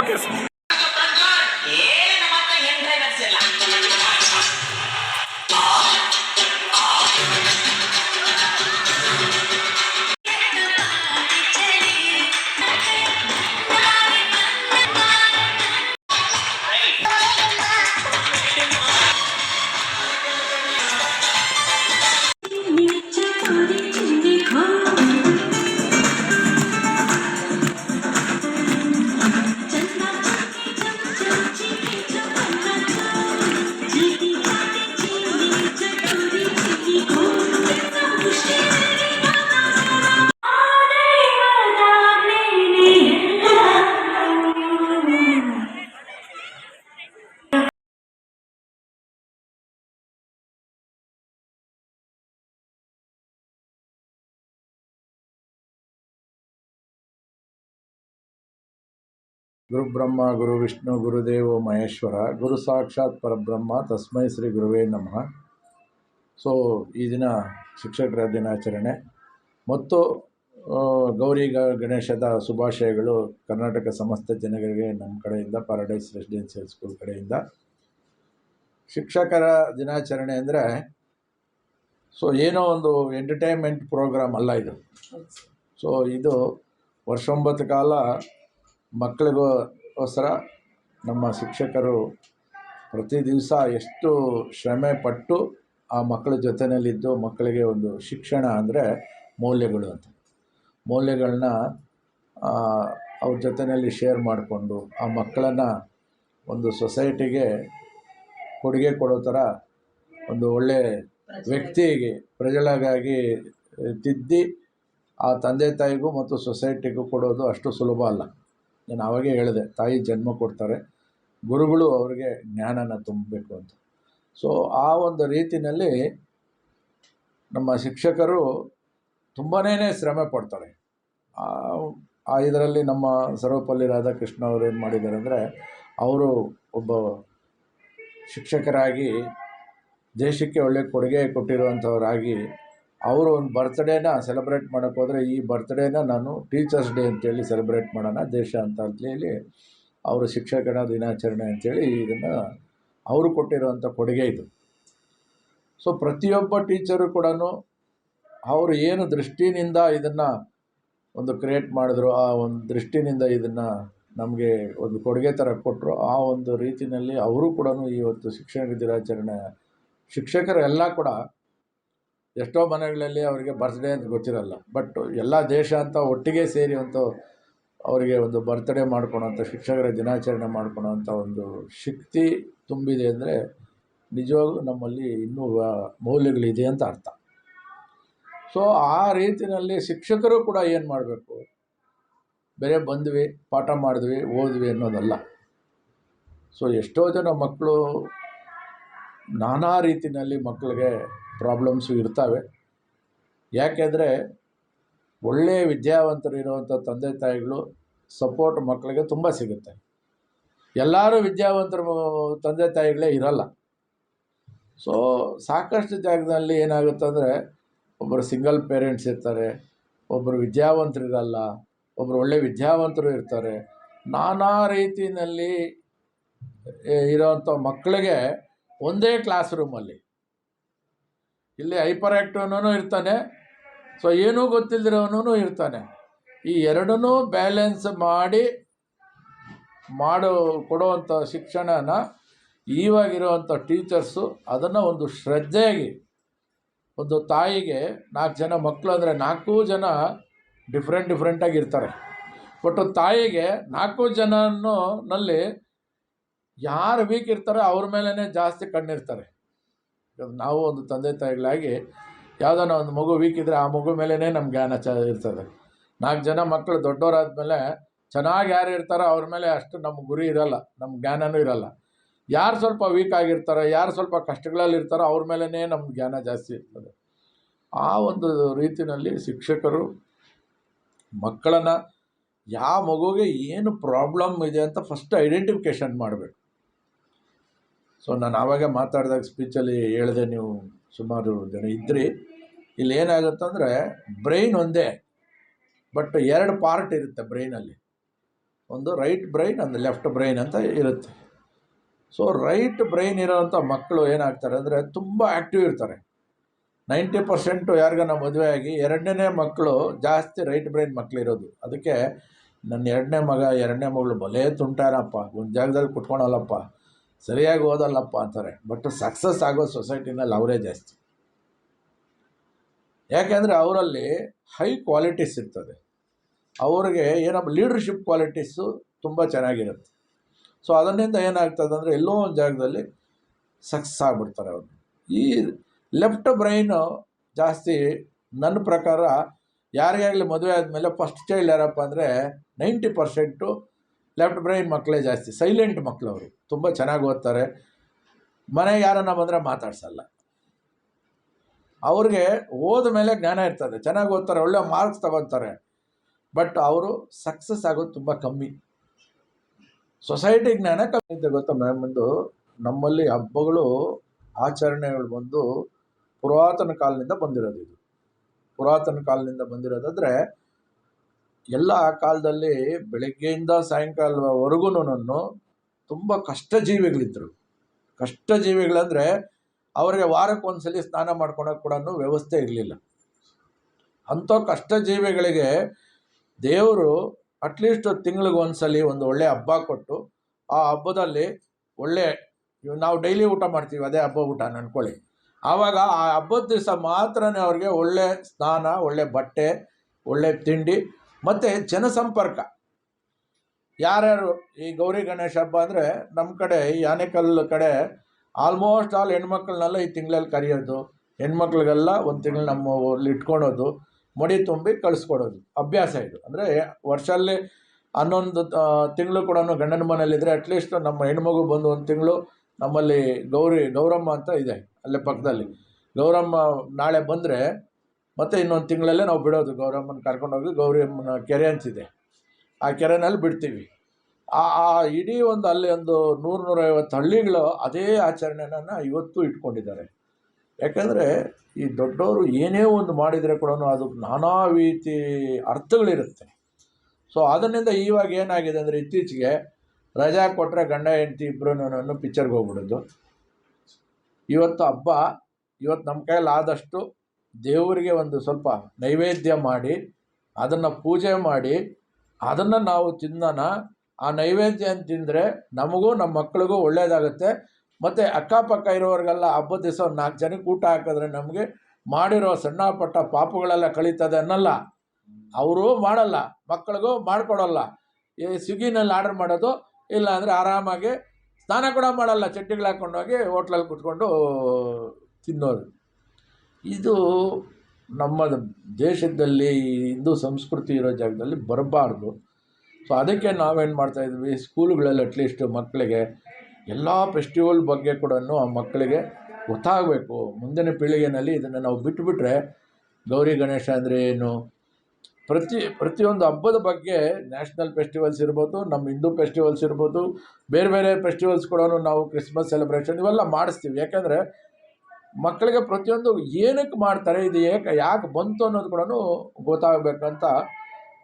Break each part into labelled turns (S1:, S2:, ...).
S1: Okay sir
S2: ಗುರು ಬ್ರಹ್ಮ ಗುರು ವಿಷ್ಣು ಗುರುದೇವೋ ಮಹೇಶ್ವರ, ಗುರು ಸಾಕ್ಷಾತ್ ಪರಬ್ರಹ್ಮ, ತಸ್ಮೈ ಶ್ರೀ ಗುರುವೇ ನಮಃ. ಸೊ ಈ ದಿನ ಶಿಕ್ಷಕರ ದಿನಾಚರಣೆ. ಮತ್ತು ಗೌರಿ ಗಣೇಶದ ಶುಭಾಶಯಗಳು ಕರ್ನಾಟಕ ಸಮಸ್ತ ಜನಗಳಿಗೆ ನಮ್ಮ ಕಡೆಯಿಂದ ಪ್ಯಾರಡೈಸ್ ರೆಸಿಡೆನ್ಸಿಯಲ್ ಸ್ಕೂಲ್ ಕಡೆಯಿಂದ. ಶಿಕ್ಷಕರ ದಿನಾಚರಣೆ ಅಂದರೆ ಸೊ ಏನೋ ಒಂದು ಎಂಟರ್ಟೈನ್ಮೆಂಟ್ ಪ್ರೋಗ್ರಾಮ್ ಅಲ್ಲ ಇದು. ಸೊ ಇದು ವರ್ಷೊಂಬತ್ತು ಕಾಲ ಮಕ್ಕಳಿಗೋಸ್ಕರ ನಮ್ಮ ಶಿಕ್ಷಕರು ಪ್ರತಿ ದಿವಸ ಎಷ್ಟು ಶ್ರಮೆ ಪಟ್ಟು ಆ ಮಕ್ಕಳ ಜೊತೆಯಲ್ಲಿದ್ದು ಮಕ್ಕಳಿಗೆ ಒಂದು ಶಿಕ್ಷಣ ಅಂದರೆ ಮೌಲ್ಯಗಳು ಅಂತ. ಮೌಲ್ಯಗಳನ್ನ ಅವ್ರ ಜೊತೆಯಲ್ಲಿ ಶೇರ್ ಮಾಡಿಕೊಂಡು ಆ ಮಕ್ಕಳನ್ನು ಒಂದು ಸೊಸೈಟಿಗೆ ಕೊಡುಗೆ ಕೊಡೋ ಥರ ಒಂದು ಒಳ್ಳೆ ವ್ಯಕ್ತಿಗೆ ಪ್ರಜೆಗಳಿಗಾಗಿ ತಿದ್ದಿ ಆ ತಂದೆ ತಾಯಿಗೂ ಮತ್ತು ಸೊಸೈಟಿಗೂ ಕೊಡೋದು ಅಷ್ಟು ಸುಲಭ ಅಲ್ಲ. ನಾನು ಅವಾಗೇ ಹೇಳಿದೆ, ತಾಯಿ ಜನ್ಮ ಕೊಡ್ತಾರೆ, ಗುರುಗಳು ಅವರಿಗೆ ಜ್ಞಾನನ ತುಂಬಬೇಕು ಅಂತ. ಸೊ ಆ ಒಂದು ರೀತಿಯಲ್ಲಿ ನಮ್ಮ ಶಿಕ್ಷಕರು ತುಂಬಾ ಶ್ರಮ ಪಡ್ತಾರೆ. ಆ- ಇದರಲ್ಲಿ ನಮ್ಮ ಸರ್ವಪಲ್ಲಿ ರಾಧಾಕೃಷ್ಣ ಅವರು ಏನು ಮಾಡಿದ್ದಾರೆ ಅಂದರೆ, ಅವರು ಒಬ್ಬ ಶಿಕ್ಷಕರಾಗಿ ದೇಶಕ್ಕೆ ಒಳ್ಳೆ ಕೊಡುಗೆ ಕೊಟ್ಟಿರುವಂಥವರಾಗಿ ಅವರು ಒಂದು ಬರ್ತ್ಡೇನ ಸೆಲೆಬ್ರೇಟ್ ಮಾಡೋಕ್ಕೋದ್ರೆ ಈ ಬರ್ತ್ಡೇನ ನಾನು ಟೀಚರ್ಸ್ ಡೇ ಅಂತೇಳಿ ಸೆಲೆಬ್ರೇಟ್ ಮಾಡೋಣ, ದೇಶ ಅಂತ ಅಂತೇಳಿ ಅವರು ಶಿಕ್ಷಕರ ದಿನಾಚರಣೆ ಅಂತೇಳಿ ಇದನ್ನು ಅವರು ಕೊಟ್ಟಿರುವಂಥ ಕೊಡುಗೆ ಇದು. ಸೊ ಪ್ರತಿಯೊಬ್ಬ ಟೀಚರು ಕೂಡ ಅವರು ಏನು ದೃಷ್ಟಿನಿಂದ ಇದನ್ನು ಒಂದು ಕ್ರಿಯೇಟ್ ಮಾಡಿದ್ರು, ಆ ಒಂದು ದೃಷ್ಟಿನಿಂದ ಇದನ್ನು ನಮಗೆ ಒಂದು ಕೊಡುಗೆ ಥರ ಕೊಟ್ಟರು ಆ ಒಂದು ರೀತಿಯಲ್ಲಿ ಅವರು ಕೂಡ ಇವತ್ತು ಶಿಕ್ಷಕ ದಿನಾಚರಣೆ ಶಿಕ್ಷಕರೆಲ್ಲ ಕೂಡ ಎಷ್ಟೋ ಮನೆಗಳಲ್ಲಿ ಅವರಿಗೆ ಬರ್ತ್ಡೇ ಅಂತ ಗೊತ್ತಿರಲ್ಲ. ಬಟ್ ಎಲ್ಲ ದೇಶ ಅಂತ ಒಟ್ಟಿಗೆ ಸೇರಿ ಒಂದು ಅವರಿಗೆ ಒಂದು ಬರ್ತ್ಡೇ ಮಾಡ್ಕೊಳೋಂಥ ಶಿಕ್ಷಕರ ದಿನಾಚರಣೆ ಮಾಡ್ಕೊಳೋಂಥ ಒಂದು ಶಕ್ತಿ ತುಂಬಿದೆ ಅಂದರೆ ನಿಜವಾಗ್ಲೂ ನಮ್ಮಲ್ಲಿ ಇನ್ನೂ ಮೌಲ್ಯಗಳಿದೆ ಅಂತ ಅರ್ಥ. ಸೊ ಆ ರೀತಿಯಲ್ಲಿ ಶಿಕ್ಷಕರು ಕೂಡ ಏನು ಮಾಡಬೇಕು? ಬೇರೆ ಬಂದ್ವಿ, ಪಾಠ ಮಾಡಿದ್ವಿ, ಓದ್ವಿ ಅನ್ನೋದಲ್ಲ. ಸೊ ಎಷ್ಟೋ ಜನ ಮಕ್ಕಳು ನಾನಾ ರೀತಿಯಲ್ಲಿ ಮಕ್ಕಳಿಗೆ ಪ್ರಾಬ್ಲಮ್ಸು ಇರ್ತವೆ. ಯಾಕೆಂದರೆ ಒಳ್ಳೆಯ ವಿದ್ಯಾವಂತರು ಇರುವಂಥ ತಂದೆ ತಾಯಿಗಳು ಸಪೋರ್ಟ್ ಮಕ್ಕಳಿಗೆ ತುಂಬ ಸಿಗುತ್ತೆ. ಎಲ್ಲರೂ ವಿದ್ಯಾವಂತರು ತಂದೆ ತಾಯಿಗಳೇ ಇರಲ್ಲ. ಸೊ ಸಾಕಷ್ಟು ಜಾಗದಲ್ಲಿ ಏನಾಗುತ್ತೆ ಅಂದರೆ ಒಬ್ಬರು ಸಿಂಗಲ್ ಪೇರೆಂಟ್ಸ್ ಇರ್ತಾರೆ, ಒಬ್ಬರು ವಿದ್ಯಾವಂತರು ಇರಲ್ಲ ಒಬ್ಬರು ಒಳ್ಳೆ ವಿದ್ಯಾವಂತರು ಇರ್ತಾರೆ. ನಾನಾ ರೀತಿಯಲ್ಲಿ ಇರೋವಂಥ ಮಕ್ಕಳಿಗೆ ಒಂದೇ ಕ್ಲಾಸ್ ರೂಮಲ್ಲಿ ಇಲ್ಲಿ ಹೈಪರ್ ಆ್ಯಕ್ಟಿವ್ನೂ ಇರ್ತಾನೆ, ಸೊ ಏನೂ ಗೊತ್ತಿಲ್ಲದಿರೋನು ಇರ್ತಾನೆ. ಈ ಎರಡನ್ನೂ ಬ್ಯಾಲೆನ್ಸ್ ಮಾಡಿ, ಮಾಡೋ, ಕೊಡುವಂಥ ಶಿಕ್ಷಣನ ಈವಾಗಿರುವಂಥ ಟೀಚರ್ಸು ಅದನ್ನು ಒಂದು ಶ್ರದ್ಧೆಯಾಗಿ, ಒಂದು ತಾಯಿಗೆ ನಾಲ್ಕು ಜನ ಮಕ್ಕಳು ಅಂದರೆ ನಾಲ್ಕು ಜನ ಡಿಫ್ರೆಂಟ್ ಇರ್ತಾರೆ. ಬಟ್ ತಾಯಿಗೆ ನಾಲ್ಕು ಜನನೂ ಯಾರು ವೀಕ್ ಇರ್ತಾರೋ ಅವ್ರ ಮೇಲೇ ಜಾಸ್ತಿ ಕಣ್ಣಿರ್ತಾರೆ. ನಾವು ಒಂದು ತಂದೆ ತಾಯಿಗಳಾಗಿ ಯಾವುದಾನ ಒಂದು ಮಗು ವೀಕ್ ಇದ್ದರೆ ಆ ಮಗು ಮೇಲೇ ನಮ್ಮ ಜ್ಞಾನ ಚ ಇರ್ತದೆ. ನಾಲ್ಕು ಜನ ಮಕ್ಕಳು ದೊಡ್ಡವರಾದ ಮೇಲೆ ಚೆನ್ನಾಗಿ ಯಾರು ಇರ್ತಾರೋ ಅವ್ರ ಮೇಲೆ ಅಷ್ಟು ನಮ್ಮ ಗುರಿ ಇರಲ್ಲ ನಮ್ಮ ಜ್ಞಾನನೂ ಇರಲ್ಲ. ಯಾರು ಸ್ವಲ್ಪ ವೀಕ್ ಆಗಿರ್ತಾರೋ, ಯಾರು ಸ್ವಲ್ಪ ಕಷ್ಟಗಳಲ್ಲಿ ಇರ್ತಾರೋ ಅವ್ರ ಮೇಲೇ ನಮ್ಮ ಜ್ಞಾನ ಜಾಸ್ತಿ ಇರ್ತದೆ. ಆ ಒಂದು ರೀತಿಯಲ್ಲಿ ಶಿಕ್ಷಕರು, ಮಕ್ಕಳನ್ನು ಯಾವ ಮಗುವಿಗೆ ಏನು ಪ್ರಾಬ್ಲಮ್ ಇದೆ ಅಂತ ಫಸ್ಟ್ ಐಡೆಂಟಿಫಿಕೇಷನ್ ಮಾಡಬೇಕು. ಸೊ ನಾನು ಆವಾಗ ಮಾತಾಡಿದಾಗ ಸ್ಪೀಚಲ್ಲಿ ಹೇಳಿದೆ, ನೀವು ಸುಮಾರು ಜನ ಇದ್ರಿ. ಇಲ್ಲಿ ಏನಾಗುತ್ತಂದರೆ ಬ್ರೈನ್ ಒಂದೇ ಬಟ್ ಎರಡು ಪಾರ್ಟ್ ಇರುತ್ತೆ ಬ್ರೈನಲ್ಲಿ ಒಂದು ರೈಟ್ ಬ್ರೈನ್ ಒಂದು ಲೆಫ್ಟ್ ಬ್ರೈನ್ ಅಂತ ಇರುತ್ತೆ. ಸೊ ರೈಟ್ ಬ್ರೈನ್ ಇರೋವಂಥ ಮಕ್ಕಳು ಏನಾಗ್ತಾರೆ ಅಂದರೆ, ತುಂಬ ಆ್ಯಕ್ಟಿವ್ ಇರ್ತಾರೆ. ನೈಂಟಿ ಪರ್ಸೆಂಟು ಯಾರಿಗಾನ ಮದುವೆ ಆಗಿ ಎರಡನೇ ಮಕ್ಕಳು ಜಾಸ್ತಿ ರೈಟ್ ಬ್ರೈನ್ ಮಕ್ಕಳಿರೋದು ಅದಕ್ಕೆ ನನ್ನ ಎರಡನೇ ಮಗ, ಎರಡನೇ ಮಗಳು ಭಲೇ ತುಂಟಾರಪ್ಪ. ಒಂದು ಜಾಗದಲ್ಲಿ ಕುತ್ಕೊಳಲ್ಲಪ್ಪ. ಸರಿಯಾಗಿ ಓದಲ್ಲಪ್ಪ ಅಂತಾರೆ. ಬಟ್ ಸಕ್ಸಸ್ ಆಗೋ ಸೊಸೈಟಿನಲ್ಲಿ ಅವರೇ ಜಾಸ್ತಿ. ಯಾಕೆಂದರೆ ಅವರಲ್ಲಿ ಹೈ ಕ್ವಾಲಿಟೀಸ್ ಇರ್ತದೆ. ಅವ್ರಿಗೆ ಏನಪ್ಪ ಲೀಡರ್ಶಿಪ್ ಕ್ವಾಲಿಟೀಸು ತುಂಬ ಚೆನ್ನಾಗಿರುತ್ತೆ. ಸೊ ಅದರಿಂದ ಏನಾಗ್ತದೆ ಅಂದರೆ ಎಲ್ಲೋ ಒಂದು ಜಾಗದಲ್ಲಿ ಸಕ್ಸಸ್ ಆಗಿಬಿಡ್ತಾರೆ ಅವರು. ಈ ಲೆಫ್ಟ್ ಬ್ರೈನು ಜಾಸ್ತಿ ನನ್ನ ಪ್ರಕಾರ ಯಾರಿಗಾಗಲಿ ಮದುವೆ ಆದಮೇಲೆ ಫಸ್ಟ್ ಚೈಲ್ಡ್ ಯಾರಪ್ಪ ಅಂದರೆ ನೈಂಟಿ ಪರ್ಸೆಂಟು ಲೆಫ್ಟ್ ಬ್ರೈನ್ ಮಕ್ಕಳೇ ಜಾಸ್ತಿ ಸೈಲೆಂಟ್ ಮಕ್ಕಳು ತುಂಬ ಚೆನ್ನಾಗಿ ಓದ್ತಾರೆ. ಮನೆ ಯಾರನ್ನ ಬಂದರೆ ಮಾತಾಡ್ಸಲ್ಲ. ಅವ್ರಿಗೆ ಓದ ಮೇಲೆ ಜ್ಞಾನ ಇರ್ತದೆ. ಚೆನ್ನಾಗಿ ಓದ್ತಾರೆ, ಒಳ್ಳೆ ಮಾರ್ಕ್ಸ್ ತಗೊತಾರೆ ಬಟ್ ಅವರು ಸಕ್ಸಸ್ ಆಗೋದು ತುಂಬ ಕಮ್ಮಿ. ಸೊಸೈಟಿ ಜ್ಞಾನ ಕಮ್ಮಿ ಇದೆ ಗೊತ್ತಾ ಮ್ಯಾಮ್ ಒಂದು ನಮ್ಮಲ್ಲಿ ಹಬ್ಬಗಳು, ಆಚರಣೆಗಳು ಬಂದು ಪುರಾತನ ಕಾಲದಿಂದ ಬಂದಿರೋದು ಇದು. ಪುರಾತನ ಕಾಲದಿಂದ ಬಂದಿರೋದಾದರೆ ಎಲ್ಲ ಕಾಲದಲ್ಲಿ ಬೆಳಗ್ಗೆಯಿಂದ ಸಾಯಂಕಾಲವರೆಗೂ ತುಂಬ ಕಷ್ಟ ಜೀವಿಗಳಿದ್ದರು ಕಷ್ಟ ಜೀವಿಗಳಂದರೆ ಅವರಿಗೆ ವಾರಕ್ಕೆ ಒಂದ್ಸಲಿ ಸ್ನಾನ ಮಾಡ್ಕೊಳಕ್ಕೆ ಕೂಡ ವ್ಯವಸ್ಥೆ ಇರಲಿಲ್ಲ. ಅಂಥ ಕಷ್ಟ ಜೀವಿಗಳಿಗೆ ದೇವರು ಅಟ್ಲೀಸ್ಟ್ ತಿಂಗಳಿಗೆ ಒಂದ್ಸಲಿ ಒಂದು ಒಳ್ಳೆ ಹಬ್ಬ ಕೊಟ್ಟು ಆ ಹಬ್ಬದಲ್ಲಿ ಒಳ್ಳೆ ನಾವು ಡೈಲಿ ಊಟ ಮಾಡ್ತೀವಿ ಅದೇ ಹಬ್ಬ ಊಟ ಅನ್ಕೊಳ್ಳಿ. ಆವಾಗ ಆ ಹಬ್ಬದ ದಿವಸ ಮಾತ್ರನೇ ಅವ್ರಿಗೆ ಒಳ್ಳೆ ಸ್ನಾನ, ಒಳ್ಳೆ ಬಟ್ಟೆ, ಒಳ್ಳೆ ತಿಂಡಿ ಮತ್ತು ಜನಸಂಪರ್ಕ. ಯಾರ್ಯಾರು ಈ ಗೌರಿ ಗಣೇಶ ಹಬ್ಬ ಅಂದರೆ ನಮ್ಮ ಕಡೆ ಈ ಆನೇಕಲ್ ಕಡೆ ಆಲ್ಮೋಸ್ಟ್ ಆಲ್ ಹೆಣ್ಮಕ್ಳನ್ನೆಲ್ಲ ಈ ತಿಂಗಳಲ್ಲಿ ಕರೆಯೋದು. ಹೆಣ್ಮಕ್ಳಿಗೆಲ್ಲ ಒಂದು ತಿಂಗಳು ನಮ್ಮ ಊರಲ್ಲಿ ಇಟ್ಕೊಳೋದು. ಮಡಿ ತುಂಬಿ ಕಳಿಸ್ಕೊಡೋದು. ಅಭ್ಯಾಸ ಇದು. ಅಂದರೆ ವರ್ಷದಲ್ಲಿ ಹನ್ನೊಂದು ತಿಂಗಳು ಕೂಡ ಗಂಡನ ಮನೇಲಿದ್ದರೆ ಅಟ್ಲೀಸ್ಟ್ ನಮ್ಮ ಹೆಣ್ಮಗು ಬಂದು ಒಂದು ತಿಂಗಳು ನಮ್ಮಲ್ಲಿ ಗೌರಿ, ಗೌರಮ್ಮ ಅಂತ ಇದೆ ಅಲ್ಲೇ ಪಕ್ಕದಲ್ಲಿ. ಗೌರಮ್ಮ ನಾಳೆ ಬಂದರೆ ಮತ್ತೆ ಇನ್ನೊಂದು ತಿಂಗಳಲ್ಲೇ ನಾವು ಬಿಡೋದು. ಗೌರಮ್ಮನ ಕರ್ಕೊಂಡೋಗಿ ಗೌರಿ ಅಮ್ಮನ ಕೆರೆ ಅಂತಿದೆ ಆ ಕೆರೆನಲ್ಲಿ ಬಿಡ್ತೀವಿ. ಆ ಆ ಇಡೀ ಒಂದು ಅಲ್ಲಿ ಒಂದು ನೂರು ನೂರೈವತ್ತು ಹಳ್ಳಿಗಳು ಅದೇ ಆಚರಣೆಯನ್ನು ಇವತ್ತು ಇಟ್ಕೊಂಡಿದ್ದಾರೆ. ಯಾಕಂದರೆ ಈ ದೊಡ್ಡವರು ಏನೇ ಒಂದು ಮಾಡಿದರೆ ಕೂಡ ಅದು ನಾನಾ ರೀತಿ ಅರ್ಥಗಳಿರುತ್ತೆ. ಸೊ ಅದರಿಂದ ಇವಾಗ ಏನಾಗಿದೆ ಅಂದರೆ ಇತ್ತೀಚೆಗೆ ರಜಾ ಕೊಟ್ಟರೆ ಗಂಡ, ಹೆಂಡತಿ ಇಬ್ಬರು ಪಿಕ್ಚರ್ಗೆ ಹೋಗ್ಬಿಡೋದು. ಇವತ್ತು ಹಬ್ಬ, ಇವತ್ತು ನಮ್ಮ ಕೈಯಲ್ಲಿ ಆದಷ್ಟು ದೇವರಿಗೆ ಒಂದು ಸ್ವಲ್ಪ ನೈವೇದ್ಯ ಮಾಡಿ, ಅದನ್ನು ಪೂಜೆ ಮಾಡಿ ಅದನ್ನು ನಾವು ತಿನ್ನೋಣ. ಆ ನೈವೇದ್ಯ ತಿಂದರೆ ನಮಗೂ ನಮ್ಮ ಮಕ್ಕಳಿಗೂ ಒಳ್ಳೆಯದಾಗುತ್ತೆ ಮತ್ತು ಅಕ್ಕಪಕ್ಕ ಇರೋರಿಗೆಲ್ಲ ಹಬ್ಬದ ದಿವಸ ನಾಲ್ಕು ಜನಕ್ಕೆ ಊಟ ಹಾಕಿದ್ರೆ ನಮಗೆ ಮಾಡಿರೋ ಸಣ್ಣ ಪಟ್ಟ ಪಾಪಗಳೆಲ್ಲ ಕಳೀತದೆ ಅನ್ನಲ್ಲ. ಅವರು ಮಾಡಲ್ಲ, ಮಕ್ಕಳಿಗೂ ಮಾಡಿಕೊಡಲ್ಲ. ಈ ಸ್ವಿಗ್ಗಿನಲ್ಲಿ ಆರ್ಡರ್ ಮಾಡೋದು ಇಲ್ಲ ಅಂದರೆ ಆರಾಮಾಗಿ ಸ್ನಾನ ಕೂಡ ಮಾಡಲ್ಲ ಚಡ್ಡಿಗಳು ಹಾಕ್ಕೊಂಡೋಗಿ ಹೋಟ್ಲಲ್ಲಿ ಕುತ್ಕೊಂಡು ತಿನ್ನೋದು. ಇದು ನಮ್ಮ ದೇಶದಲ್ಲಿ ಹಿಂದೂ ಸಂಸ್ಕೃತಿ ಇರೋ ಜಾಗದಲ್ಲಿ ಬರಬಾರ್ದು. ಸೊ ಅದಕ್ಕೆ ನಾವೇನು ಮಾಡ್ತಾಯಿದ್ವಿ ಸ್ಕೂಲುಗಳಲ್ಲಿ ಅಟ್ಲೀಸ್ಟ್ ಮಕ್ಕಳಿಗೆ ಎಲ್ಲ ಫೆಸ್ಟಿವಲ್ ಬಗ್ಗೆ ಕೂಡ ಆ ಮಕ್ಕಳಿಗೆ ಗೊತ್ತಾಗಬೇಕು. ಮುಂದಿನ ಪೀಳಿಗೆಯಲ್ಲಿ ಇದನ್ನು ನಾವು ಬಿಟ್ಟುಬಿಟ್ರೆ ಗೌರಿ ಗಣೇಶ ಅಂದರೆ ಏನು? ಪ್ರತಿ, ಪ್ರತಿಯೊಂದು ಹಬ್ಬದ ಬಗ್ಗೆ ನ್ಯಾಷನಲ್ ಫೆಸ್ಟಿವಲ್ಸ್ ಇರ್ಬೋದು, ನಮ್ಮ ಹಿಂದೂ ಫೆಸ್ಟಿವಲ್ಸ್ ಇರ್ಬೋದು, ಬೇರೆ ಬೇರೆ ಫೆಸ್ಟಿವಲ್ಸ್ ಕೂಡ ನಾವು ಕ್ರಿಸ್ಮಸ್ ಸೆಲೆಬ್ರೇಷನ್ ಇವೆಲ್ಲ ಮಾಡಿಸ್ತೀವಿ. ಯಾಕೆಂದರೆ ಮಕ್ಕಳಿಗೆ ಪ್ರತಿಯೊಂದು ಏನಕ್ಕೆ ಮಾಡ್ತಾರೆ, ಇದು ಏಕೆ, ಯಾಕೆ ಬಂತು ಅನ್ನೋದು ಕೂಡ ಗೊತ್ತಾಗಬೇಕಂತ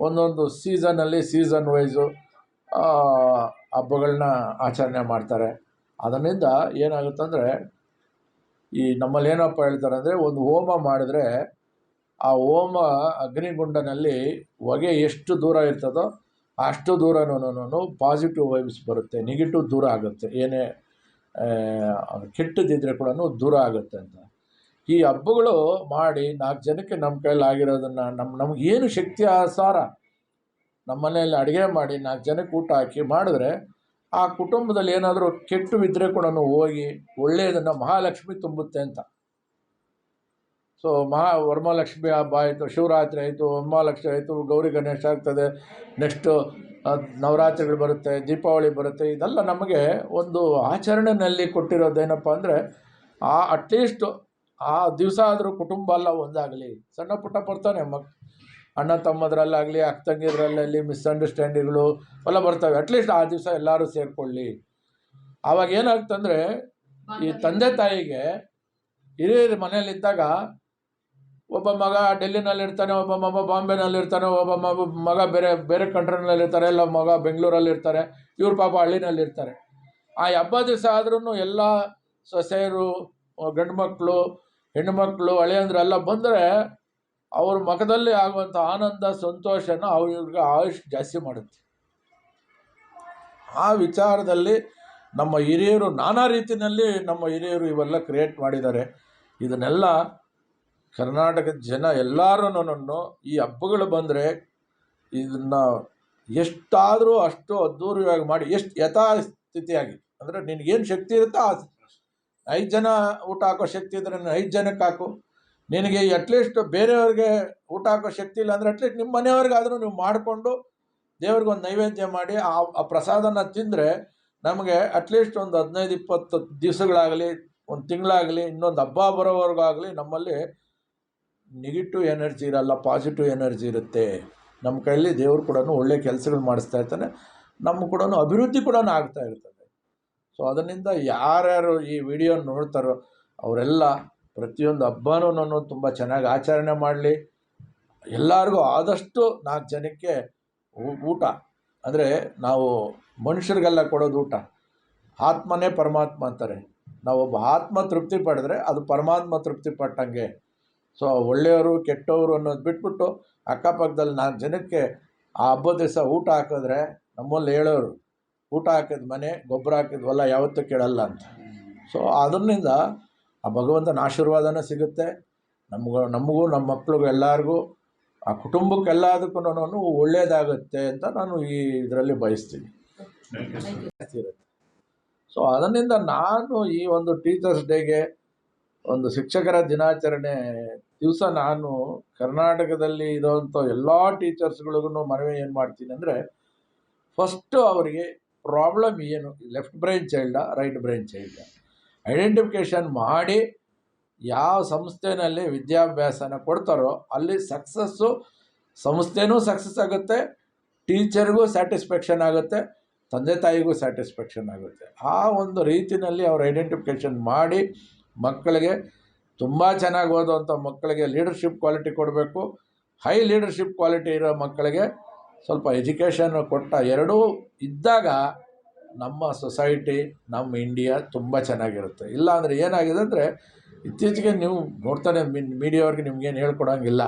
S2: ಒಂದೊಂದು ಸೀಸನಲ್ಲಿ ಸೀಸನ್ ವೈಸು ಹಬ್ಬಗಳನ್ನ ಆಚರಣೆ ಮಾಡ್ತಾರೆ. ಅದರಿಂದ ಏನಾಗುತ್ತಂದರೆ, ಈ ನಮ್ಮಲ್ಲಿ ಏನಪ್ಪ ಹೇಳ್ತಾರೆ ಅಂದರೆ, ಒಂದು ಹೋಮ ಮಾಡಿದ್ರೆ ಆ ಹೋಮ ಅಗ್ನಿಗುಂಡನಲ್ಲಿ ಹೊಗೆ ಎಷ್ಟು ದೂರ ಇರ್ತದೋ ಅಷ್ಟು ದೂರನೂ ಪಾಸಿಟಿವ್ ವೈಬ್ಸ್ ಬರುತ್ತೆ, ನೆಗೆಟಿವ್ ದೂರ ಆಗುತ್ತೆ, ಏನೇ ಕೆಟ್ಟದಿದ್ದರೆ ಕೂಡ ದೂರ ಆಗುತ್ತೆ ಅಂತ. ಈ ಹಬ್ಬಗಳು ಮಾಡಿ ನಾಲ್ಕು ಜನಕ್ಕೆ ನಮ್ಮ ಕೈಯಲ್ಲಿ ಆಗಿರೋದನ್ನು ನಮ್ಮ ನಮಗೇನು ಶಕ್ತಿ ಆಸಾರ? ನಮ್ಮ ಮನೆಯಲ್ಲಿ ಅಡುಗೆ ಮಾಡಿ ನಾಲ್ಕು ಜನಕ್ಕೆ ಊಟ ಹಾಕಿ ಮಾಡಿದ್ರೆ ಆ ಕುಟುಂಬದಲ್ಲಿ ಏನಾದರೂ ಕೆಟ್ಟು ಬಿದ್ದರೆ ಕೂಡ ಹೋಗಿ ಒಳ್ಳೆಯದನ್ನು ಮಹಾಲಕ್ಷ್ಮಿ ತುಂಬುತ್ತೆ ಅಂತ. ಸೊ ಮಹಾ ವರಮಹಾಲಕ್ಷ್ಮಿ ಹಬ್ಬ ಆಯಿತು, ಶಿವರಾತ್ರಿ ಆಯಿತು, ವರಮಹಾಲಕ್ಷ್ಮಿ ಆಯಿತು, ಗೌರಿ ಗಣೇಶ ಆಗ್ತದೆ ನೆಕ್ಸ್ಟು ನವರಾತ್ರಿಗಳು ಬರುತ್ತೆ, ದೀಪಾವಳಿ ಬರುತ್ತೆ, ಇದೆಲ್ಲ ನಮಗೆ ಒಂದು ಆಚರಣೆಯಲ್ಲಿ ಕೊಟ್ಟಿರೋದೇನಪ್ಪ ಅಂದರೆ ಆ ಅಟ್ಲೀಸ್ಟ್ ಆ ದಿವಸ ಆದರೂ ಕುಟುಂಬ ಎಲ್ಲ ಒಂದಾಗಲಿ. ಸಣ್ಣ ಪುಟ್ಟ ಬರ್ತಾನೆ, ಮಕ್, ಅಣ್ಣ ತಮ್ಮದ್ರಲ್ಲಾಗಲಿ, ಅಕ್ಕ ತಂಗಿದ್ರಲ್ಲಾಗಲಿ ಮಿಸ್ಅಂಡರ್ಸ್ಟ್ಯಾಂಡಿಂಗ್ಗಳು ಎಲ್ಲ ಬರ್ತವೆ. ಅಟ್ಲೀಸ್ಟ್ ಆ ದಿವಸ ಎಲ್ಲರೂ ಸೇರಿಕೊಳ್ಳಿ. ಆವಾಗ ಏನಾಗ್ತಂದರೆ ಈ ತಂದೆ ತಾಯಿಗೆ ಹಿರಿಯರ ಮನೇಲಿದ್ದಾಗ ಒಬ್ಬ ಮಗ ಡೆಲ್ಲಿನಲ್ಲಿ ಇರ್ತಾನೆ ಒಬ್ಬ ಮಗ ಬಾಂಬೆನಲ್ಲಿ ಇರ್ತಾನೆ ಒಬ್ಬ ಮಗ ಮಗ ಬೇರೆ ಬೇರೆ ಕಂಟ್ರಿನಲ್ಲಿ ಇರ್ತಾರೆ ಇಲ್ಲ ಮಗ ಬೆಂಗಳೂರಲ್ಲಿ ಇರ್ತಾರೆ ಇವ್ರ ಪಾಪ ಹಳ್ಳಿನಲ್ಲಿ ಇರ್ತಾರೆ ಆ ಹಬ್ಬ ದಿವಸ ಆದ್ರೂ ಎಲ್ಲ ಸೊಸೆಯರು ಗಂಡು ಮಕ್ಕಳು ಹೆಣ್ಣುಮಕ್ಕಳು ಹಳೆಯಂದ್ರೆ ಎಲ್ಲ ಬಂದರೆ ಅವ್ರ ಮುಖದಲ್ಲಿ ಆಗುವಂಥ ಆನಂದ, ಸಂತೋಷನ ಅವ್ರಿಗೆ ಆಯುಷ್ ಜಾಸ್ತಿ ಮಾಡುತ್ತೆ. ಆ ವಿಚಾರದಲ್ಲಿ ನಮ್ಮ ಹಿರಿಯರು ನಾನಾ ರೀತಿಯಲ್ಲಿ ನಮ್ಮ ಹಿರಿಯರು ಇವೆಲ್ಲ ಕ್ರಿಯೇಟ್ ಮಾಡಿದ್ದಾರೆ. ಇದನ್ನೆಲ್ಲ ಕರ್ನಾಟಕದ ಜನ ಎಲ್ಲರೂ ಈ ಹಬ್ಬಗಳು ಬಂದರೆ ಇದನ್ನು ಎಷ್ಟಾದರೂ ಅಷ್ಟು ಅದ್ಧೂರಿಯಾಗಿ ಮಾಡಿ, ಎಷ್ಟು ಯಥಾಸ್ಥಿತಿಯಾಗಿ. ಅಂದರೆ ನಿನಗೇನು ಶಕ್ತಿ ಇರುತ್ತೋ ಆ ಐದು ಜನ ಊಟ ಹಾಕೋ ಶಕ್ತಿ ಇದ್ರೆ ನೀನು ಐದು ಜನಕ್ಕೆ ಹಾಕು. ನಿನಗೆ ಅಟ್ಲೀಸ್ಟ್ ಬೇರೆಯವ್ರಿಗೆ ಊಟ ಹಾಕೋ ಶಕ್ತಿ ಇಲ್ಲ ಅಂದರೆ ಅಟ್ಲೀಸ್ಟ್ ನಿಮ್ಮ ಮನೆಯವ್ರಿಗಾದರೂ ನೀವು ಮಾಡಿಕೊಂಡು ದೇವ್ರಿಗೆ ಒಂದು ನೈವೇದ್ಯ ಮಾಡಿ, ಆ ಆ ಪ್ರಸಾದನ ತಿಂದರೆ ನಮಗೆ ಅಟ್ಲೀಸ್ಟ್ ಒಂದು ಹದಿನೈದು, ಇಪ್ಪತ್ತು ದಿವಸಗಳಾಗಲಿ, ಒಂದು ತಿಂಗಳಾಗಲಿ, ಇನ್ನೊಂದು ಹಬ್ಬ ಬರೋವರೆಗಾಗಲಿ ನಮ್ಮಲ್ಲಿ ನೆಗೆಟಿವ್ ಎನರ್ಜಿ ಇರಲ್ಲ, ಪಾಸಿಟಿವ್ ಎನರ್ಜಿ ಇರುತ್ತೆ. ನಮ್ಮ ಕೈಯಲ್ಲಿ ದೇವರು ಕೂಡ ಒಳ್ಳೆ ಕೆಲಸಗಳು ಮಾಡಿಸ್ತಾ ಇರ್ತಾನೆ, ನಮ್ಮ ಕೂಡ ಅಭಿವೃದ್ಧಿ ಕೂಡ ಆಗ್ತಾ ಇರ್ತದೆ. ಸೊ ಅದರಿಂದ ಯಾರ್ಯಾರು ಈ ವಿಡಿಯೋ ನೋಡ್ತಾರೋ ಅವರೆಲ್ಲ ಪ್ರತಿಯೊಂದು ಹಬ್ಬನೂ ತುಂಬ ಚೆನ್ನಾಗಿ ಆಚರಣೆ ಮಾಡಲಿ. ಎಲ್ಲರಿಗೂ ಆದಷ್ಟು ನಾಲ್ಕು ಜನಕ್ಕೆ ಊಟ. ಅಂದರೆ ನಾವು ಮನುಷ್ಯರಿಗೆಲ್ಲ ಕೊಡೋದು ಊಟ. ಆತ್ಮನೇ ಪರಮಾತ್ಮ ಅಂತಾರೆ. ನಾವೊಬ್ಬ ಆತ್ಮ ತೃಪ್ತಿ ಪಡೆದ್ರೆ ಅದು ಪರಮಾತ್ಮ ತೃಪ್ತಿ ಪಟ್ಟಂಗೆ ಸೊ ಒಳ್ಳೆಯವರು, ಕೆಟ್ಟವರು ಅನ್ನೋದು ಬಿಟ್ಬಿಟ್ಟು ಅಕ್ಕಪಕ್ಕದಲ್ಲಿ ನಾಲ್ಕು ಜನಕ್ಕೆ ಆ ಹಬ್ಬದ ದಿವಸ ಊಟ ಹಾಕಿದ್ರೆ ನಮ್ಮಲ್ಲಿ ಹೇಳೋರು, ಊಟ ಹಾಕಿದ ಮನೆ, ಗೊಬ್ಬರ ಹಾಕಿದ ಹೊಲ ಯಾವತ್ತೂ ಕೇಳಲ್ಲ ಅಂತ. ಸೊ ಅದರಿಂದ ಆ ಭಗವಂತನ ಆಶೀರ್ವಾದನೂ ಸಿಗುತ್ತೆ. ನಮಗೂ ನಮಗೂ, ನಮ್ಮ ಮಕ್ಳಿಗೂ, ಎಲ್ಲರಿಗೂ, ಆ ಕುಟುಂಬಕ್ಕೆಲ್ಲದಕ್ಕೂ ಒಳ್ಳೆಯದಾಗುತ್ತೆ ಅಂತ ನಾನು ಈ ಇದರಲ್ಲಿ ಬಯಸ್ತೀನಿ. ಇರುತ್ತೆ ಸೊ ಅದರಿಂದ ನಾನು ಈ ಒಂದು ಟೀಚರ್ಸ್ ಡೇಗೆ ಒಂದು ಶಿಕ್ಷಕರ ದಿನಾಚರಣೆ ದಿವಸ ನಾನು ಕರ್ನಾಟಕದಲ್ಲಿ ಇರೋವಂಥ ಎಲ್ಲ ಟೀಚರ್ಸ್ಗಳಿಗೂ ಮನವಿ ಏನು ಮಾಡ್ತೀನಿ ಅಂದರೆ ಫಸ್ಟು ಅವರಿಗೆ ಪ್ರಾಬ್ಲಮ್ ಏನು left brain child right brain child identification ಮಾಡಿ ಯಾವ ಸಂಸ್ಥೆನಲ್ಲಿ ವಿದ್ಯಾಭ್ಯಾಸನ ಕೊಡ್ತಾರೋ ಅಲ್ಲಿ ಸಕ್ಸಸ್ಸು ಸಂಸ್ಥೆನೂ ಸಕ್ಸಸ್ ಆಗುತ್ತೆ ಟೀಚರ್ಗೂ ಸ್ಯಾಟಿಸ್ಫ್ಯಾಕ್ಷನ್ ಆಗುತ್ತೆ, ತಂದೆ ತಾಯಿಗೂ ಸ್ಯಾಟಿಸ್ಫ್ಯಾಕ್ಷನ್ ಆಗುತ್ತೆ. ಆ ಒಂದು ರೀತಿಯಲ್ಲಿ ಅವ್ರು ಐಡೆಂಟಿಫಿಕೇಷನ್ ಮಾಡಿ ಮಕ್ಕಳಿಗೆ ತುಂಬ ಚೆನ್ನಾಗಿ ಓದುವಂಥ ಮಕ್ಕಳಿಗೆ ಲೀಡರ್ಶಿಪ್ ಕ್ವಾಲಿಟಿ ಕೊಡಬೇಕು. ಹೈ ಲೀಡರ್ಶಿಪ್ ಕ್ವಾಲಿಟಿ ಇರೋ ಮಕ್ಕಳಿಗೆ ಸ್ವಲ್ಪ ಎಜುಕೇಷನ್ ಕೊಟ್ಟ ಎರಡೂ ಇದ್ದಾಗ ನಮ್ಮ ಸೊಸೈಟಿ ನಮ್ಮ ಇಂಡಿಯಾ ತುಂಬ ಚೆನ್ನಾಗಿರುತ್ತೆ. ಇಲ್ಲ ಅಂದರೆ ಏನಾಗಿದೆ ಅಂದರೆ ಇತ್ತೀಚೆಗೆ ನೀವು ನೋಡ್ತಾನೆ ಮಿನ್ ಮೀಡಿಯಾವ್ರಿಗೆ ನಿಮ್ಗೇನು ಹೇಳ್ಕೊಡೋಂಗಿಲ್ಲ.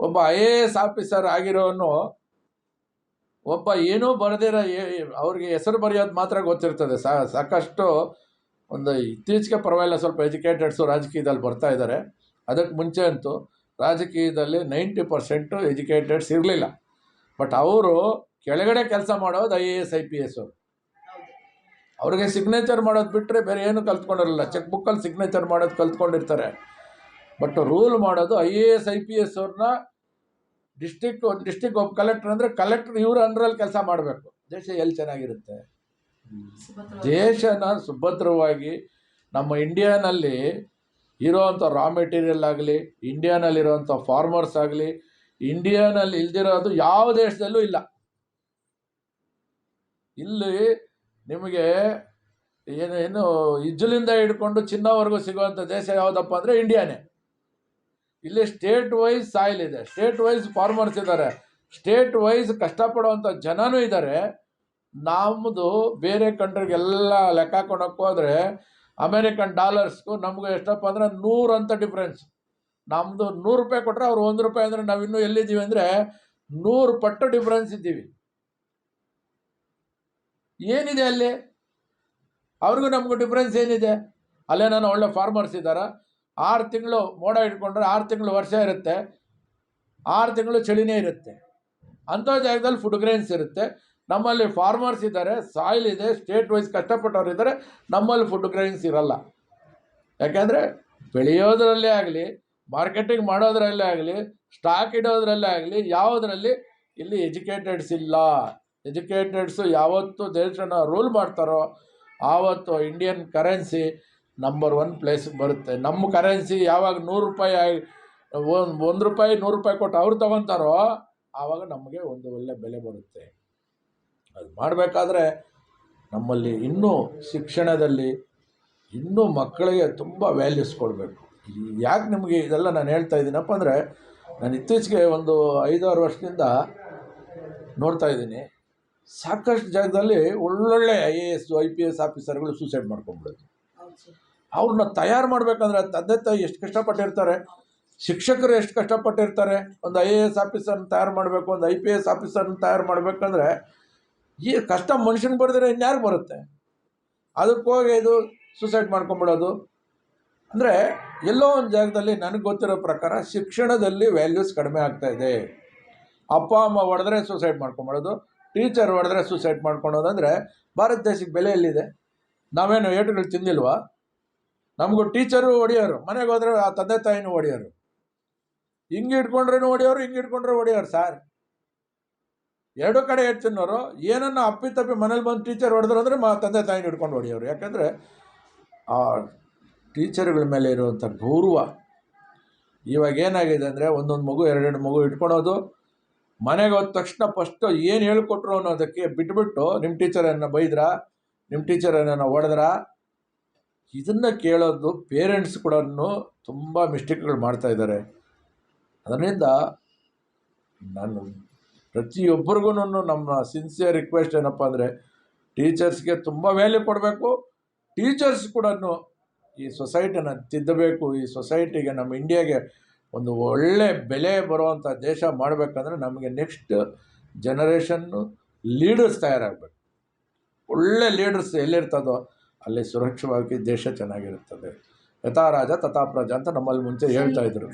S2: ಒಬ್ಬ ಐ ಎ ಎಸ್ ಆಫೀಸರ್ ಆಗಿರೋನು ಒಬ್ಬ ಏನೂ ಬರೆದಿರೋ ಅವ್ರಿಗೆ ಹೆಸರು ಬರೆಯೋದು ಮಾತ್ರ ಗೊತ್ತಿರ್ತದೆ. ಸಾಕಷ್ಟು ಒಂದು ಇತ್ತೀಚೆಗೆ ಪರವಾಗಿಲ್ಲ, ಸ್ವಲ್ಪ ಎಜುಕೇಟೆಡ್ಸು ರಾಜಕೀಯದಲ್ಲಿ ಬರ್ತಾ ಇದ್ದಾರೆ. ಅದಕ್ಕೆ ಮುಂಚೆ ಅಂತೂ ರಾಜಕೀಯದಲ್ಲಿ ನೈಂಟಿ ಪರ್ಸೆಂಟು ಎಜುಕೇಟೆಡ್ಸ್ ಇರಲಿಲ್ಲ. ಬಟ್ ಅವರು ಕೆಳಗಡೆ ಕೆಲಸ ಮಾಡೋದು I A S, I P S ಅವರು. ಅವ್ರಿಗೆ ಸಿಗ್ನೇಚರ್ ಮಾಡೋದು ಬಿಟ್ಟರೆ ಬೇರೆ ಏನು ಕಲ್ತ್ಕೊಂಡಿರಲ್ಲ ಚೆಕ್ ಬುಕ್ಕಲ್ಲಿ ಸಿಗ್ನೇಚರ್ ಮಾಡೋದು ಕಲ್ತ್ಕೊಂಡಿರ್ತಾರೆ. ಬಟ್ ರೂಲ್ ಮಾಡೋದು I A S, I P S ಅವ್ರನ್ನ ಡಿಸ್ಟಿಕ್ ಡಿಸ್ಟಿಕ್ ಒಬ್ಬ ಕಲೆಕ್ಟರ್ ಅಂದರೆ ಕಲೆಕ್ಟರ್ ಇವ್ರ ಅಂಡ್ರಲ್ಲಿ ಕೆಲಸ ಮಾಡಬೇಕು. ದೇಶ ಎಲ್ಲಿ ಚೆನ್ನಾಗಿರುತ್ತೆ? ದೇಶನ ಸುಭದ್ರವಾಗಿ ನಮ್ಮ ಇಂಡಿಯಾನಲ್ಲಿ ಇರೋವಂಥ ರಾ ಮೆಟೀರಿಯಲ್ ಆಗಲಿ, ಇಂಡಿಯಾನಲ್ಲಿರೋವಂಥ ಫಾರ್ಮರ್ಸ್ ಆಗಲಿ, ಇಂಡಿಯಾನಲ್ಲಿ ಇಲ್ದಿರೋದು ಯಾವ ದೇಶದಲ್ಲೂ ಇಲ್ಲ. ಇಲ್ಲಿ ನಿಮಗೆ ಏನು ಏನು ಇಜ್ಜಲಿಂದ ಹಿಡ್ಕೊಂಡು ಚಿನ್ನವರೆಗೂ ಸಿಗುವಂಥ ದೇಶ ಯಾವುದಪ್ಪ ಅಂದರೆ ಇಂಡಿಯಾನೇ. ಇಲ್ಲಿ ಸ್ಟೇಟ್ ವೈಸ್ ಸಾಯಿಲ್ ಇದೆ. ಸ್ಟೇಟ್ ವೈಸ್ ಫಾರ್ಮರ್ಸ್ ಇದ್ದಾರೆ. ಸ್ಟೇಟ್ ವೈಸ್ ಕಷ್ಟಪಡುವಂಥ ಜನನೂ ಇದ್ದಾರೆ. ನಮ್ಮದು ಬೇರೆ ಕಂಟ್ರಿಗೆಲ್ಲ ಲೆಕ್ಕ ಹಾಕೊಂಡಕ್ಕೆ ಹೋದರೆ ಅಮೇರಿಕನ್ ಡಾಲರ್ಸ್ಗೂ ನಮಗೂ ಎಷ್ಟಪ್ಪ ಅಂದರೆ ನೂರು ಅಂತ ಡಿಫ್ರೆನ್ಸ್. ನಮ್ಮದು ನೂರು ರೂಪಾಯಿ ಕೊಟ್ಟರೆ ಅವ್ರು ಒಂದು ರೂಪಾಯಿ ಅಂದರೆ ನಾವು ಇನ್ನೂ ಎಲ್ಲಿದ್ದೀವಿ ಅಂದರೆ ನೂರು ಪಟ್ಟು ಡಿಫ್ರೆನ್ಸ್ ಇದ್ದೀವಿ. ಏನಿದೆ ಅಲ್ಲಿ? ಅವ್ರಿಗೂ ನಮಗೂ ಡಿಫ್ರೆನ್ಸ್ ಏನಿದೆ? ಅಲ್ಲೇ ನಾನು ಒಳ್ಳೆ ಫಾರ್ಮರ್ಸ್ ಇದ್ದಾರೆ? ಆರು ತಿಂಗಳು ಮೋಡ ಇಟ್ಕೊಂಡ್ರೆ ಆರು ತಿಂಗಳು ವರ್ಷ ಇರುತ್ತೆ. ಆರು ತಿಂಗಳು ಚಳಿನೇ ಇರುತ್ತೆ. ಅಂಥ ಜಾಗದಲ್ಲಿ ಫುಡ್ ಗ್ರೈನ್ಸ್ ಇರುತ್ತೆ. ನಮ್ಮಲ್ಲಿ ಫಾರ್ಮರ್ಸ್ ಇದ್ದಾರೆ ಸಾಯಿಲ್ ಇದೆ ಸ್ಟೇಟ್ ವೈಸ್ ಕಷ್ಟಪಟ್ಟವ್ರು ಇದ್ದಾರೆ, ನಮ್ಮಲ್ಲಿ ಫುಡ್ ಗ್ರೈನ್ಸ್ ಇರಲ್ಲ. ಯಾಕೆಂದರೆ ಬೆಳೆಯೋದ್ರಲ್ಲೇ ಆಗಲಿ ಮಾರ್ಕೆಟಿಂಗ್ ಮಾಡೋದ್ರಲ್ಲೇ ಆಗಲಿ ಸ್ಟಾಕ್ ಇಡೋದ್ರಲ್ಲೇ ಆಗಲಿ, ಯಾವುದರಲ್ಲಿ ಇಲ್ಲಿ ಎಜುಕೇಟೆಡ್ಸ್ ಇಲ್ಲ. ಎಜುಕೇಟೆಡ್ಸು ಯಾವತ್ತು ದೇಶನ ರೂಲ್ ಮಾಡ್ತಾರೋ, ಆವತ್ತು ಇಂಡಿಯನ್ ಕರೆನ್ಸಿ ನಂಬರ್ ಒನ್ ಪ್ಲೇಸಿಗೆ ಬರುತ್ತೆ. ನಮ್ಮ ಕರೆನ್ಸಿ ಯಾವಾಗ ನೂರು ರೂಪಾಯಿ ಒಂದು ರೂಪಾಯಿ ನೂರು ರೂಪಾಯಿ ಕೊಟ್ಟು ಅವ್ರು ತಗೊತಾರೋ, ಆವಾಗ ನಮಗೆ ಒಂದು ಒಳ್ಳೆ ಬೆಲೆ ಬರುತ್ತೆ. ಅದು ಮಾಡಬೇಕಾದ್ರೆ ನಮ್ಮಲ್ಲಿ ಇನ್ನೂ ಶಿಕ್ಷಣದಲ್ಲಿ ಇನ್ನೂ ಮಕ್ಕಳಿಗೆ ತುಂಬ ವ್ಯಾಲ್ಯೂಸ್ ಕೊಡಬೇಕು. ಯಾಕೆ ನಿಮಗೆ ಇದೆಲ್ಲ ನಾನು ಹೇಳ್ತಾ ಇದ್ದೀನಪ್ಪ ಅಂದರೆ ನಾನು ಇತ್ತೀಚೆಗೆ ಒಂದು ಐದಾರು ವರ್ಷದಿಂದ ನೋಡ್ತಾ ಇದ್ದೀನಿ ಸಾಕಷ್ಟು ಜಾಗದಲ್ಲಿ ಒಳ್ಳೊಳ್ಳೆ I A S I P S ಆಫೀಸರ್ಗಳು suicide ಮಾಡ್ಕೊಂಡ್ಬಿಡೋದು. ಅವ್ರನ್ನ ತಯಾರು ಮಾಡಬೇಕಂದ್ರೆ ತಂದೆ ತಾಯಿ ಎಷ್ಟು ಕಷ್ಟಪಟ್ಟಿರ್ತಾರೆ ಶಿಕ್ಷಕರು ಎಷ್ಟು ಕಷ್ಟಪಟ್ಟಿರ್ತಾರೆ ಒಂದು ಐ ಎ ಎಸ್ ಆಫೀಸರ್ನ ತಯಾರು ಮಾಡಬೇಕು ಒಂದು ಐ ಪಿ ಎಸ್ ಆಫೀಸರ್ನ ತಯಾರು ಮಾಡಬೇಕಂದ್ರೆ ಈ ಕಷ್ಟ ಮನುಷ್ಯನಿಗೆ ಬರೆದ್ರೆ ಇನ್ಯಾರು ಬರುತ್ತೆ? ಅದಕ್ಕೆ ಹೋಗಿ ಇದು ಸೂಸೈಡ್ ಮಾಡ್ಕೊಂಬಿಡೋದು. ಅಂದರೆ ಎಲ್ಲೋ ಒಂದು ಜಾಗದಲ್ಲಿ ನನಗೆ ಗೊತ್ತಿರೋ ಪ್ರಕಾರ ಶಿಕ್ಷಣದಲ್ಲಿ ವ್ಯಾಲ್ಯೂಸ್ ಕಡಿಮೆ ಆಗ್ತಾ ಇದೆ. ಅಪ್ಪ, ಅಮ್ಮ ಹೊಡೆದ್ರೆ ಸೂಸೈಡ್ ಮಾಡ್ಕೊಂಬಿಡೋದು. ಟೀಚರ್ ಹೊಡೆದ್ರೆ ಸೂಸೈಡ್ ಮಾಡ್ಕೊಳೋದು ಅಂದರೆ ಭಾರತ ದೇಶಕ್ಕೆ ಬೆಲೆ ಎಲ್ಲಿದೆ? ನಾವೇನು ಏಟುಗಳು ತಿಂದಿಲ್ವಾ? ನಮಗೂ ಟೀಚರು ಹೊಡೆಯೋರು ಮನೆಗೆ ಹೋದ್ರೆ ಆ ತಂದೆ ತಾಯಿನೂ ಹೊಡೆಯೋರು ಹಿಂಗೆ ಇಟ್ಕೊಂಡ್ರೂ ಹೊಡೆಯೋರು ಹಿಂಗೆ ಇಟ್ಕೊಂಡ್ರೆ ಹೊಡೆಯೋರು ಸರ್ ಎರಡು ಕಡೆ ಹೆಚ್ಚಿನವರು ಏನನ್ನ ಅಪ್ಪಿ ತಪ್ಪಿ ಮನೇಲಿ ಬಂದು ಟೀಚರ್ ಹೊಡೆದ್ರು ಅಂದರೆ ಮಾ ತಂದೆ ತಾಯಿನ ಹಿಡ್ಕೊಂಡು ಹೊಡೆಯೋರು ಯಾಕಂದರೆ ಆ ಟೀಚರ್ಗಳ ಮೇಲೆ ಇರುವಂಥ ಗೌರವ ಇವಾಗ ಏನಾಗಿದೆ ಅಂದರೆ ಒಂದೊಂದು ಮಗು ಎರಡೆರಡು ಮಗು ಇಟ್ಕೊಳೋದು, ಮನೆಗೆ ಹೋದ ತಕ್ಷಣ ಫಸ್ಟು ಏನು ಹೇಳ್ಕೊಟ್ರು ಅನ್ನೋದಕ್ಕೆ ಬಿಟ್ಬಿಟ್ಟು ನಿಮ್ಮ ಟೀಚರನ್ನು ಬೈದ್ರಾ ನಿಮ್ಮ ಟೀಚರನ್ನು ಹೊಡೆದ್ರ, ಇದನ್ನು ಕೇಳೋದು ಪೇರೆಂಟ್ಸ್ ಕೂಡ ತುಂಬ ಮಿಸ್ಟೇಕ್ಗಳು ಮಾಡ್ತಾ ಇದ್ದಾರೆ. ಅದರಿಂದ ನಾನು ಪ್ರತಿಯೊಬ್ಬರಿಗೂ ನಮ್ಮ ಸಿನ್ಸಿಯರ್ ರಿಕ್ವೆಸ್ಟ್ ಏನಪ್ಪ ಅಂದರೆ ಟೀಚರ್ಸ್ಗೆ ತುಂಬ ವ್ಯಾಲ್ಯೂ ಕೊಡಬೇಕು. ಟೀಚರ್ಸ್ ಕೂಡ ಈ ಸೊಸೈಟಿನ ತಿದ್ದಬೇಕು. ಈ ಸೊಸೈಟಿಗೆ ನಮ್ಮ ಇಂಡಿಯಾಗೆ ಒಂದು ಒಳ್ಳೆ ಬೆಲೆ ಬರುವಂಥ ದೇಶ ಮಾಡಬೇಕಂದ್ರೆ ನಮಗೆ ನೆಕ್ಸ್ಟ್ ಜನರೇಷನ್ನು ಲೀಡರ್ಸ್ ತಯಾರಾಗಬೇಕು. ಒಳ್ಳೆ ಲೀಡರ್ಸ್ ಎಲ್ಲಿರ್ತದೋ ಅಲ್ಲಿ ಸುರಕ್ಷವಾಗಿ ದೇಶ ಚೆನ್ನಾಗಿರುತ್ತದೆ. ಯಥಾ ರಾಜ ತಥಾ ಅಂತ ನಮ್ಮಲ್ಲಿ ಮುಂಚೆ ಹೇಳ್ತಾ ಇದ್ರು.